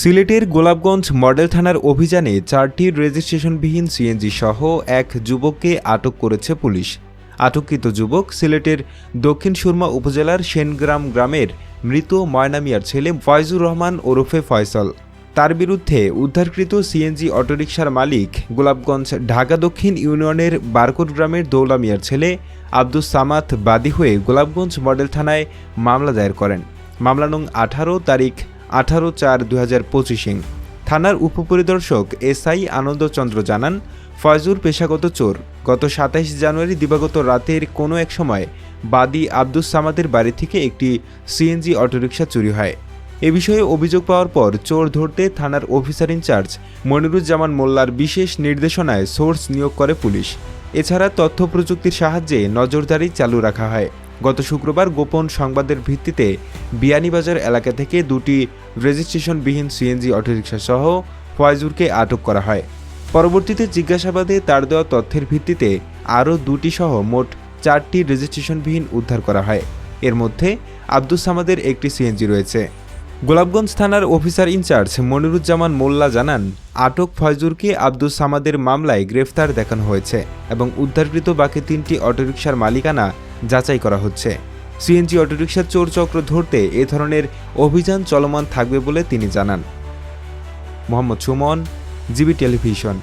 সিলেটের গোলাপগঞ্জ মডেল থানার অভিযানে চারটি রেজিস্ট্রেশনবিহীন সিএনজি সহ এক যুবককে আটক করেছে পুলিশ। আটককৃত যুবক সিলেটের দক্ষিণ সুরমা উপজেলার সেনগ্রাম গ্রামের মৃত ময়না মিয়ার ছেলে ফয়জুর রহমান ওরফে ফয়সল। তার বিরুদ্ধে উদ্ধারকৃত সিএনজি অটোরিকশার মালিক গোলাপগঞ্জ ঢাকা দক্ষিণ ইউনিয়নের বারকোট গ্রামের দৌলা মিয়ার ছেলে আব্দুস সামাত বাদী হয়ে গোলাপগঞ্জ মডেল থানায় মামলা দায়ের করেন। মামলা নং আঠারো, তারিখ আঠারো চার দু হাজার পঁচিশে। থানার উপপরিদর্শক এসআই আনন্দচন্দ্র জানান, ফয়জুর পেশাগত চোর। গত সাতাইশ জানুয়ারি দিবাগত রাতের কোনো এক সময় বাদী আব্দুস সামাদের বাড়ি থেকে একটি সিএনজি অটোরিকশা চুরি হয়। এ বিষয়ে অভিযোগ পাওয়ার পর চোর ধরতে থানার অফিসার ইনচার্জ মনিরুজ্জামান মোল্লার বিশেষ নির্দেশনায় সোর্স নিয়োগ করে পুলিশ। এছাড়া তথ্য প্রযুক্তির সাহায্যে নজরদারি চালু রাখা হয়। গত শুক্রবার গোপন সংবাদের ভিত্তিতে বিয়ানীবাজার এলাকা থেকে দুটি রেজিস্ট্রেশনবিহীন সিএনজি অটোরিকশা সহ ফয়জুরকে আটক করা হয়। পরবর্তীতে জিজ্ঞাসাবাদে তার দেওয়া তথ্যের ভিত্তিতে আরও দুটি সহ মোট চারটি রেজিস্ট্রেশনবিহীন উদ্ধার করা হয়। এর মধ্যে আব্দুস সামাদের একটি সিএনজি রয়েছে। গোলাপগঞ্জ থানার অফিসার ইনচার্জ মনিরুজ্জামান মোল্লা জানান, আটক ফয়জুরকে আব্দুস সামাদের মামলায় গ্রেফতার দেখানো হয়েছে এবং উদ্ধারকৃত বাকি তিনটি অটোরিকশার মালিকানা যাচাই করা হচ্ছে। সিএনজি অটোরিকশার চোরচক্র ধরতে এ ধরনের অভিযান চলমান থাকবে বলে তিনি জানান। Mohammad Suman, GB television.